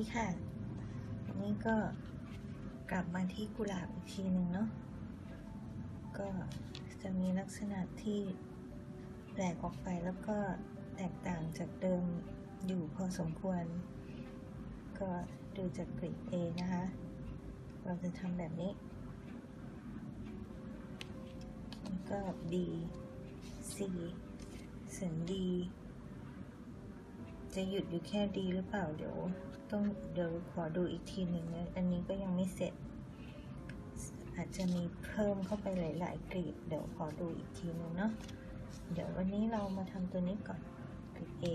ดีค่ะวันนี้ก็กลับมาที่กุหลาบอีกทีหนึ่งเนาะ ก็จะมีลักษณะที่แปลกออกไปแล้วก็แตกต่างจากเดิมอยู่พอสมควร ก็ดูจากกรีด A นะคะ เราจะทำแบบนี้ก็ D C สียง D จะหยุดอยู่แค่ D หรือเปล่าเดี๋ยว ต้องเดี๋ยวขอดูอีกทีหนึ่งนะอันนี้ก็ยังไม่เสร็จ อาจจะมีเพิ่มเข้าไปหลายๆกรีดเดี๋ยวขอดูอีกทีหนึงเนาะเดี๋ยววันนี้เรามาทำตัวนี้ก่อนกรีด A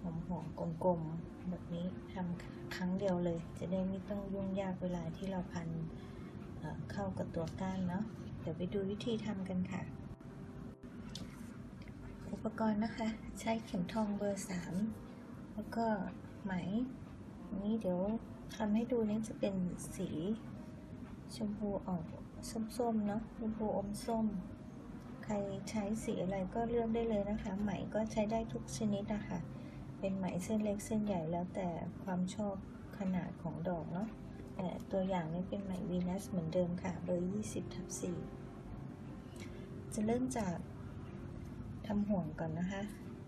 หอมหอมกลมๆแบบนี้ทำครั้งเดียวเลย จะได้ไม่ต้องยุ่งยากเวลาที่เราพันเเข้ากับตัวก้านเนาะเดี๋ยวไปดูวิธีทำกันค่ะ อุปกรณ์นะคะ ใช้เข็มทองเบอร์ 3 แล้วก็ ไหม นี้เดี๋ยวทำให้ดูนี่จะเป็นสีชมพูออกส้มๆเนาะชมพูอมส้ม ใครใช้สีอะไรก็เลือกได้เลยนะคะ ไหมก็ใช้ได้ทุกชนิดนะคะ เป็นไหมเส้นเล็กเส้นใหญ่แล้วแต่ความชอบขนาดของดอกเนาะแต่ตัวอย่างนี้เป็นไหมวีนัสเหมือนเดิมค่ะเบอร์20ทับ4จะเริ่มจากทำห่วงก่อนนะคะ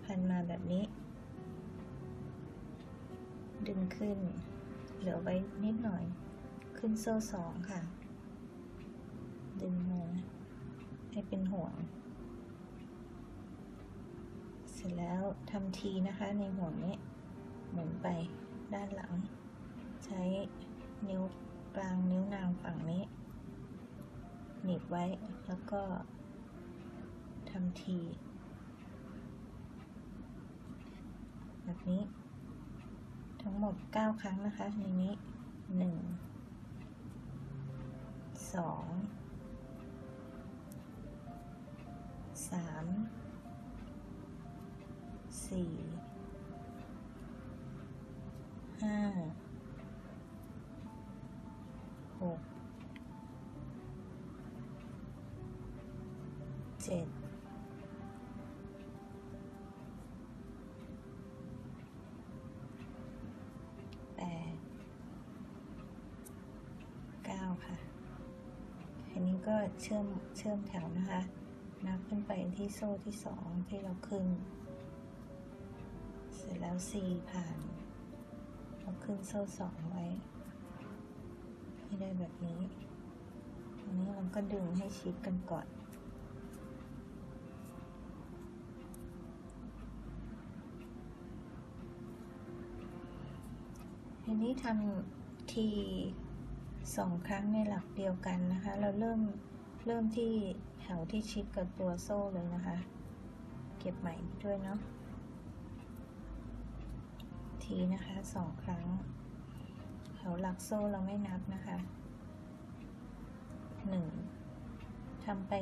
พันมาแบบนี้ ดึงขึ้น เหลือไว้นิดหน่อย ขึ้นโซ่สองค่ะ ดึงมาให้เป็นห่วง เสร็จแล้วทำทีนะคะในห่วงนี้หมุนไปด้านหลัง ใช้นิ้วกลางนิ้วนางฝั่งนี้หนีบไว้แล้วก็ทำที แบบนี้ ทั้งหมด 9 ครั้งนะคะ ในนี้ 1 2 3สี่ห้าหกเจ็ด อันนี้ก็เชื่อมเชื่อมแถวนะคะ นับขึ้นไปที่โซ่ที่สองที่เราขึ้น เสร็จแล้ว C ผ่านเราขึ้นโซ่สองไว้ให้ได้แบบนี้อันนี้เราก็ดึงให้ชิดกันก่อนทีนี้ทำที สองครั้งในหลักเดียวกันนะคะ เราเริ่มเริ่มที่แถวที่ชิดกับตัวโซ่เลยนะคะ เก็บใหม่ด้วยเนาะทีนะคะสองครั้ง แถวหลักโซ่เราไม่นับนะคะหนึ่งทำไป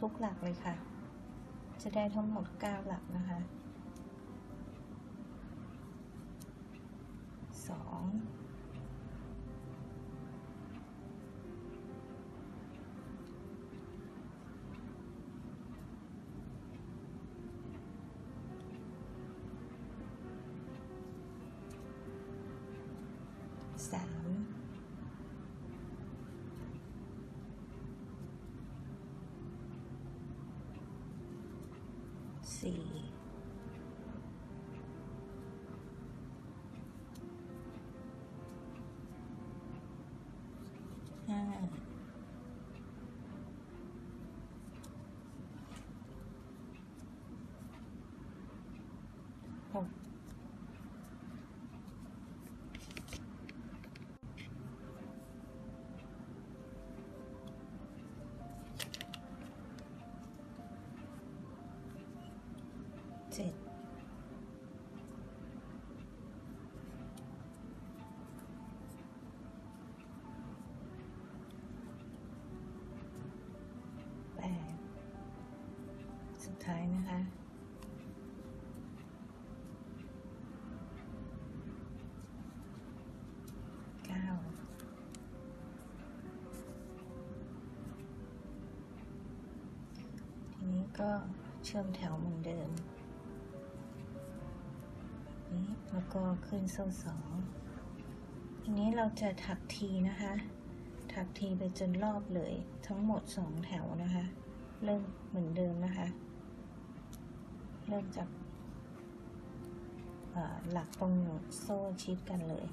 ทุกหลักเลยค่ะ จะได้ทั้งหมดเก้าหลักนะคะสอง สามสี่ห้า เจ็ดแปดสุดท้ายนะคะเก้าทีนี้ก็เชื่อมแถวเหมือนเดิม นี้แล้วก็ขึ้นโซ่สองทีนี้เราจะถักทีนะคะ ถักทีไปจนรอบเลย ทั้งหมดสองแถวนะคะ เริ่มเหมือนเดิมนะคะ เริ่มจากหลักตรงโซ่ชิดกันเลย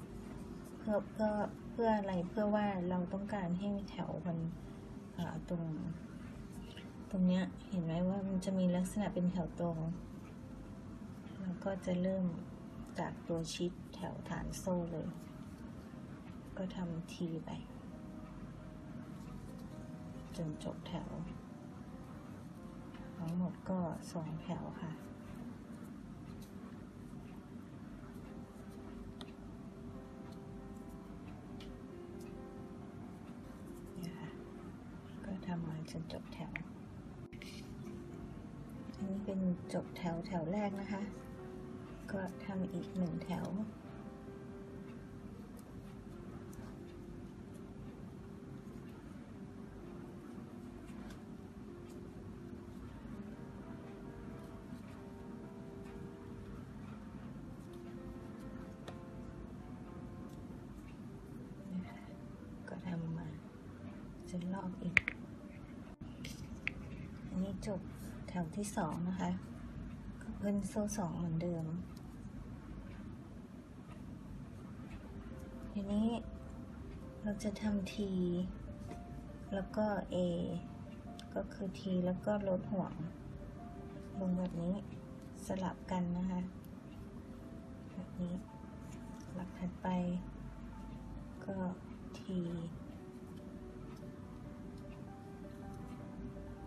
เพื่อเพื่อเพื่ออะไรเพื่อว่าเราต้องการให้แถวมันตรงตรงเนี้ยเห็นไหมว่ามันจะมีลักษณะเป็นแถวตรง แล้วก็จะเริ่ม จากตัวชิดแถวฐานโซ่เลย ก็ทำทีไป จนจบแถว ทั้งหมดก็สองแถวค่ะเนี่ยค่ะก็ทำมาจนจบแถว อันนี้เป็นจบแถวแถวแรกนะคะ ก็ทำอีกหนึ่งแถวนะคะก็ทำมาจนรอบอีก อันนี้จบแถวที่สองนะคะ ก็เพิ่นโซ่สองเหมือนเดิม ที นี้ เราจะทำทีแล้วก็ A ก็คือทีแล้วก็ลดห่วง ลงแบบนี้สลับกันนะคะ แบบนี้หลักถัดไปก็ที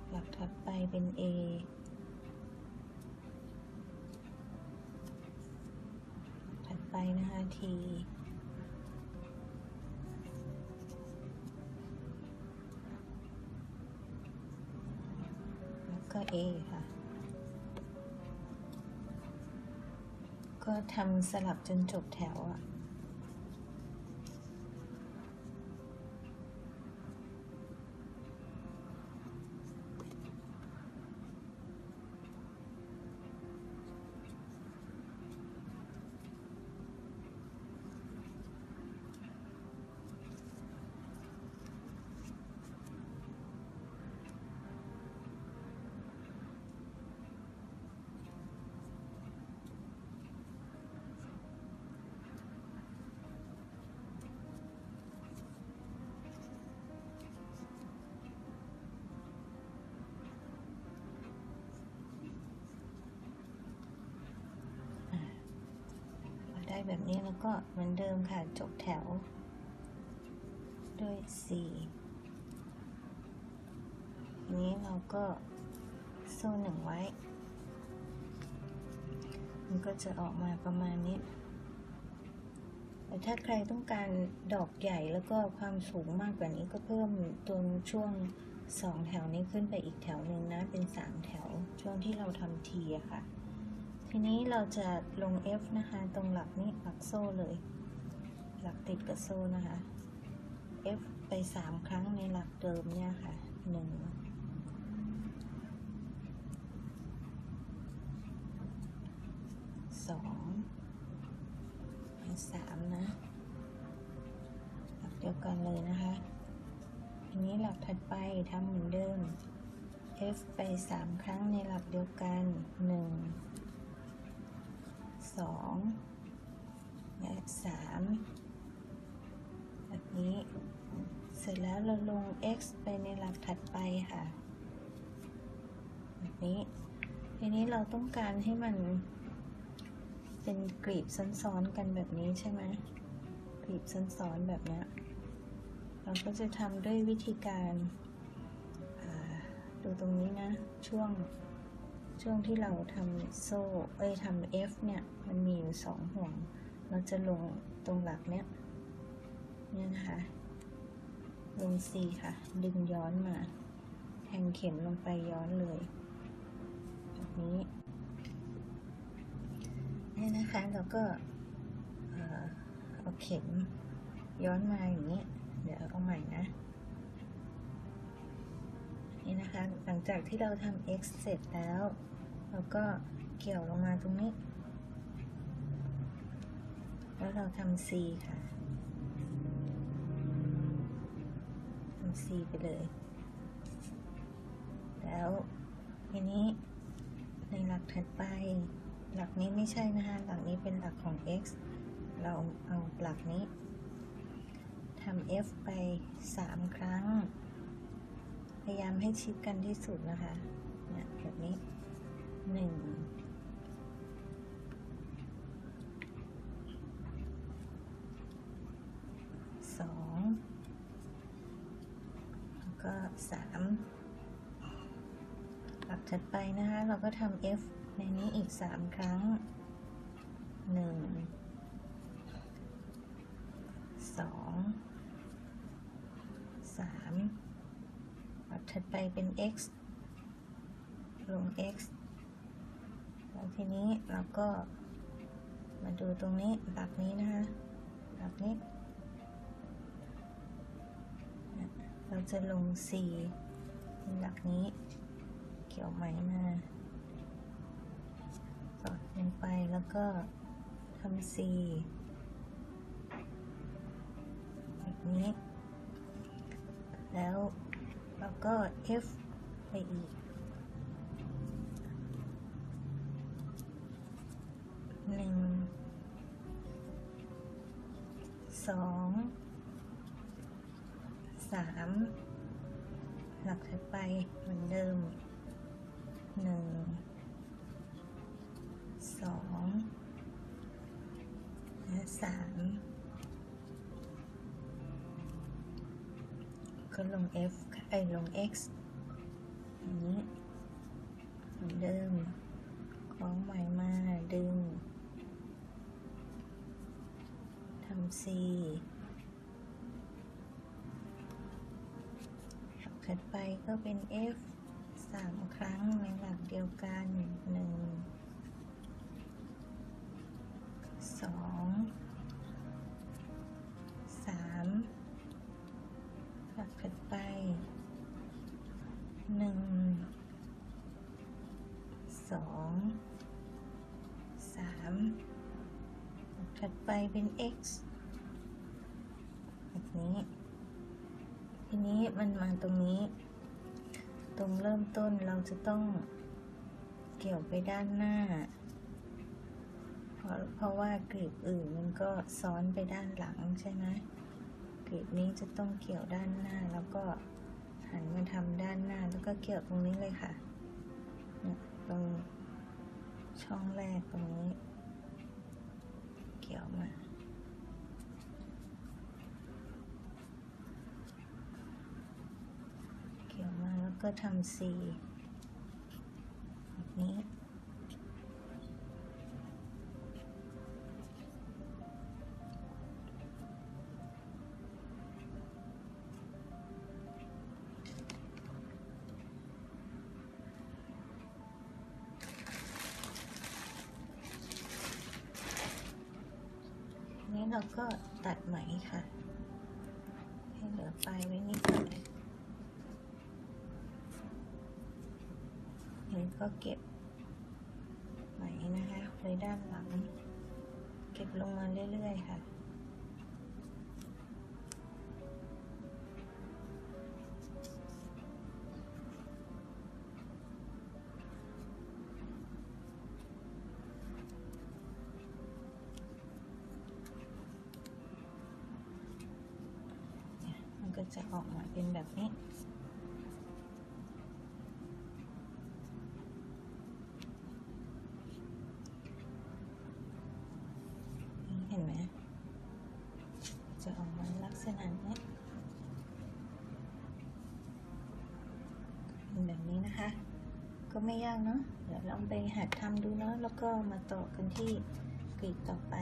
หลักถัดไปเป็น A ถัดไปนะคะที ก็ A ค่ะ ก็ทำสลับจนจบแถวอะพ แบบนี้แล้วก็เหมือนเดิมค่ะจบแถว ด้วย4ทีนี้เราก็โซ่หนึ่งไว้ มันก็จะออกมาประมาณนี้แต่ถ้าใครต้องการดอกใหญ่แล้วก็ความสูงมากกว่านี้ก็เพิ่มตรงช่วงสองแถวนี้ขึ้นไปอีกแถวหนึ่งนะ เป็นสามแถวช่วงที่เราทำทีอะค่ะ ทีนี้เราจะลง F นะคะ ตรงหลักนี้หลักโซ่เลย หลักติดกับโซ่นะคะ F ไปสามครั้งในหลักเดิมเนี่ยค่ะหนึ่งสองสามนะ หลักเดียวกันเลยนะคะทีนี้หลักถัดไปทำเหมือนเดิม F ไปสามครั้งในหลักเดียวกันหนึ่ง สองและสามแบบนี้ เสร็จแล้วเราลง x ไปในหลักถัดไปค่ะ แบบนี้ ทีนี้เราต้องการให้มันเป็นกรีบซ้อนๆกันแบบนี้ใช่ไหมกรีบซ้อนๆแบบนี้ เราก็จะทำด้วยวิธีการาดูตรงนี้นะ ช่วง ช่วงที่เราทำโซ่ เอ้ยทำ F เนี่ย มันมีอยู่สองห่วง เราจะลงตรงหลักเนี้ย เนี่ยนะคะ ลง C ค่ะ ดึงย้อนมา แทงเข็มลงไปย้อนเลยแบบนี้ เนี่ยนะคะเราก็เอ่อเอาเข็มย้อนมาอย่างนี้ เดี๋ยวเอาใหม่นะ นี่นะคะ หลังจากที่เราทำ x เสร็จแล้ว เราก็เกี่ยวลงมาตรงนี้ แล้วเราทำ c ค่ะทำ C ไปเลย แล้วทีนี้ในหลักถัดไป หลักนี้ไม่ใช่นะคะ หลักนี้เป็นหลักของ x เราเอาหลักนี้ทำ f ไป 3 ครั้ง ยายามให้ชิดกันที่สุดนะคะเนี่ยแบบนี้1สองแล้วก็สามหลักถัดไปนะคะ เราก็ทำ F ในนี้อีกสามครั้งหนึ่งสองสามหลัก ถัดไปเป็น x ลง x แล้วทีนี้เราก็มาดูตรงนี้หลักนี้นะคะหลักนี้ เราจะลง C เป็นหลักนี้ เกี่ยวไหมมาสอดลงไปแล้วก็ทำ C แบบนี้ แล้ว ก็ F ไปอีกหนึ่งสองสามหลักถัดไปเหมือนเดิมหนึ่งสองและสาม ก็ลง f ไอลง x อย่างนี้เหมือนเดิมของใหม่มาดึงทำ c ถัดไปก็เป็น f 3 ครั้งในหลักเดียวกัน 1 สองสามถัดไปเป็น x แบบนี้ ทีนี้มันมาตรงนี้ ตรงเริ่มต้นเราจะต้องเกี่ยวไปด้านหน้า เพราะเพราะว่ากลีบอื่นมันก็ซ้อนไปด้านหลังใช่ไหมกลีบนี้จะต้องเกี่ยวด้านหน้าแล้วก็หันมาทำด้านหน้าแล้วก็เกี่ยวตรงนี้เลยค่ะ ตรงช่องแรกตรงนี้ เกี่ยวมา เกี่ยวมาแล้วก็ทำ C เราก็ตัดไหมค่ะ ให้เหลือปลายไว้นิดหน่อยนี่ก็เก็บไหมนะคะไว้ด้านหลัง เก็บลงมาเรื่อยๆค่ะ จะออกมาเป็นแบบนี้ เห็นไหม จะออกมาลักษณะนี้เป็นแบบนี้นะคะ ก็ไม่ยากเนาะ เดี๋ยวลองไปหัดทำดูเนาะ แล้วก็มาต่อกันที่กรีดต่อไป